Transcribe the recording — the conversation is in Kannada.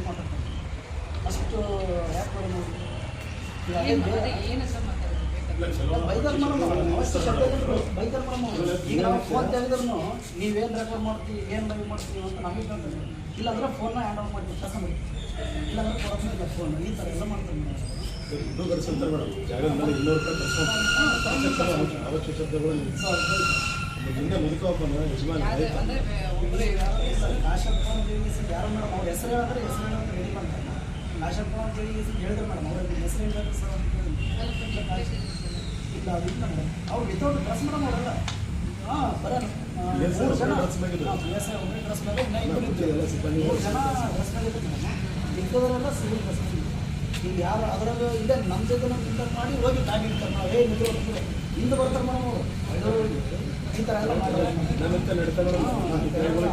ಮಾತಾಡ್ತಾರೆ ಅಷ್ಟು ಯಾಕೆ ಏನು. ಈಗ ನಾವು ಫೋನ್ ತೆಗೆದ್ರು ನೀವೇನು ರೆಕಾರ್ಡ್ ಮಾಡ್ತೀವಿ ಏನು ಲೈವ್ ಮಾಡ್ತೀವಿ ಅಂತ ನಮಗೆ ಕೇಳ್ತಾರೆ ಇಲ್ಲಾಂದ್ರೆ ಫೋನ್ನ ಹ್ಯಾಂಡ್ ಓವರ್ ಮಾಡ್ತೀವಿ ತಗೊಂಡು ಇಲ್ಲಾಂದ್ರೆ ಕೊಡೋದಿಲ್ಲ ಫೋನ್ ಈ ಥರ ಎಲ್ಲ ಮಾಡ್ತಾರೆ ಮೇಡಮ್ ಇನ್ನೂ ಕರೆಸಂತಾರೆ ಮೇಡಮ್ ಜಾಗದ ಮೇಲೆ ಇನ್ನೂರು ರೂಪಾಯಿ ಕರ್ಸ್ಕೊಂಡು ಅವಶ್ಯ ಶಬ್ದಗಳು ಹಿಂದೆ ಮುದುಕಪ್ಪನ ಯಜಮಾನ ಯಾರು ಮೇಡಮ್ ಅವ್ರ ಹೆಸರು ಹೇಳಿದ್ರೆ ಹೆಸರು ಹೇಳೋದು ರೆಡಿ ಮಾಡ್ತಾರೆ. ಫೋನ್ ಜೋಗಿಸಿ ಹೇಳಿದ್ರೆ ಮೇಡಮ್ ಅವ್ರ ಹೆಸರು ಹೇಳಿದ್ರೆ ಸರ್ ಅಂತ. ಇಲ್ಲ ಅದು ಇಲ್ಲ ಮೇಡಮ್. ಅವ್ರು ವಿತೌಟ್ ಡ್ರೆಸ್ ಮೇಡಮ್ ಅವರೆಲ್ಲ. ಹಾಂ ಬರ ಮೂರು ಜನ. ಮೇಲಿದ್ರು. ಒಬ್ಬರೇ ಡ್ರೆಸ್ ಮೇಲೆ ಇನ್ನ ಇಬ್ಬರು ಸಿಬ್ಬಂದಿ ಮೂರು ಜನ ಡ್ರೆಸ್ ಮೇಲೆ ಇದ್ರು ಮೇಡಮ್. ಇದ್ದವರೆಲ್ಲ ಸಿವಿಲ್ ಡ್ರೆಸ್ ಈಗ ಯಾರು ಅದರಲ್ಲಿ ಇಲ್ಲೇ ನಮ್ಮ ಜೊತೆ ಇಂಟರ್ ಮಾಡಿ ಹೋಗಿ ಟ್ಯಾಗ್ ಇಡ್ತಾರೆ ನಾವು ನಿಂತು ಹಿಂದೆ ಬರ್ತಾರೆ ಮೇಡಮ್ ಅವರು. ಈ ಥರ ಎಲ್ಲ ಮಾಡ್ತಾರೆ.